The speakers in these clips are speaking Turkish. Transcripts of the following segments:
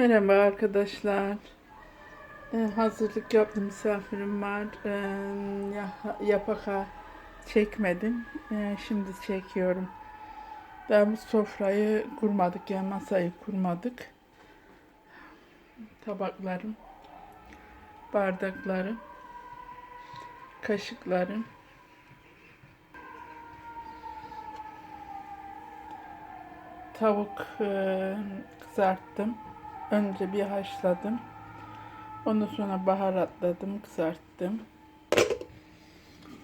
Merhaba arkadaşlar. Ee, hazırlık yaptım misafirim var. Ee, ya- yapaka çekmedim. Ee, şimdi çekiyorum. Daha bu sofrayı kurmadık yani masayı kurmadık. Tabaklarım, bardaklarım, kaşıklarım. Tavuk e, kızarttım. Önce bir haşladım. Ondan sonra baharatladım, kızarttım.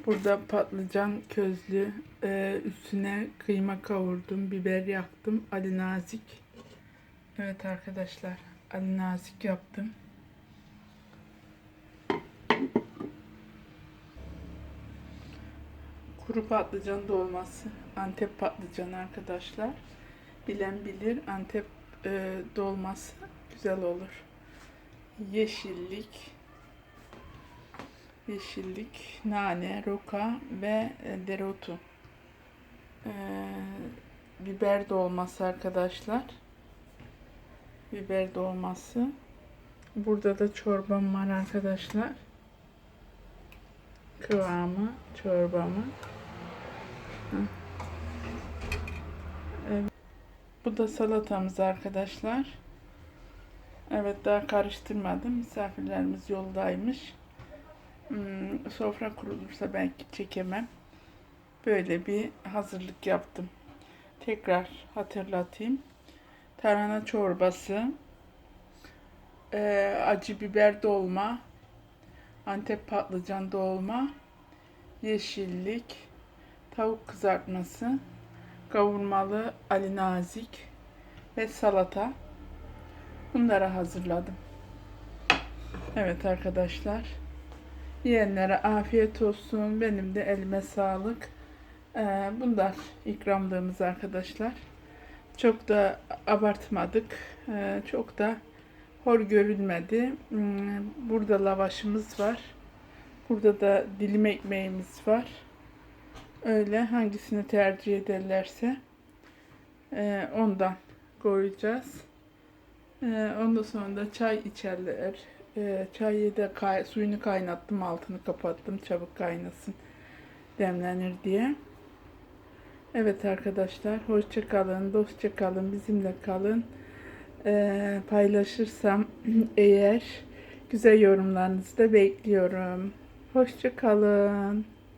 Burada patlıcan közlü, e, üstüne kıyma kavurdum, biber yaktım, Ali Nazik. Evet arkadaşlar, Ali Nazik yaptım. Kuru patlıcan dolması, Antep patlıcanı arkadaşlar. Bilen bilir, Antep e, dolması güzel olur. Yeşillik, yeşillik, nane, roka ve e, dereotu. E, biber dolması arkadaşlar. Biber dolması. Burada da çorbam var arkadaşlar. Kıvamı çorbamı. Evet. Bu da salatamız arkadaşlar. Evet daha karıştırmadım. Misafirlerimiz yoldaymış. Hmm, sofra kurulursa belki çekemem. Böyle bir hazırlık yaptım. Tekrar hatırlatayım. Tarhana çorbası, eee, acı biber dolma, Antep patlıcan dolma, yeşillik, tavuk kızartması, kavurmalı Ali Nazik ve salata. Bunları hazırladım. Evet arkadaşlar. Yiyenlere afiyet olsun. Benim de elime sağlık. Ee, bunlar ikramlığımız arkadaşlar. Çok da abartmadık. Ee, çok da hor görünmedi. Hmm, Burada lavaşımız var. Burada da dilim ekmeğimiz var. Öyle hangisini tercih ederlerse e, ondan koyacağız. E, ondan sonra da çay içerler. E, çayı da kay- suyunu kaynattım, altını kapattım çabuk kaynasın, demlenir diye. Evet arkadaşlar, hoşça kalın, dostça kalın, bizimle kalın. E, paylaşırsam eğer güzel yorumlarınızı da bekliyorum. Hoşça kalın.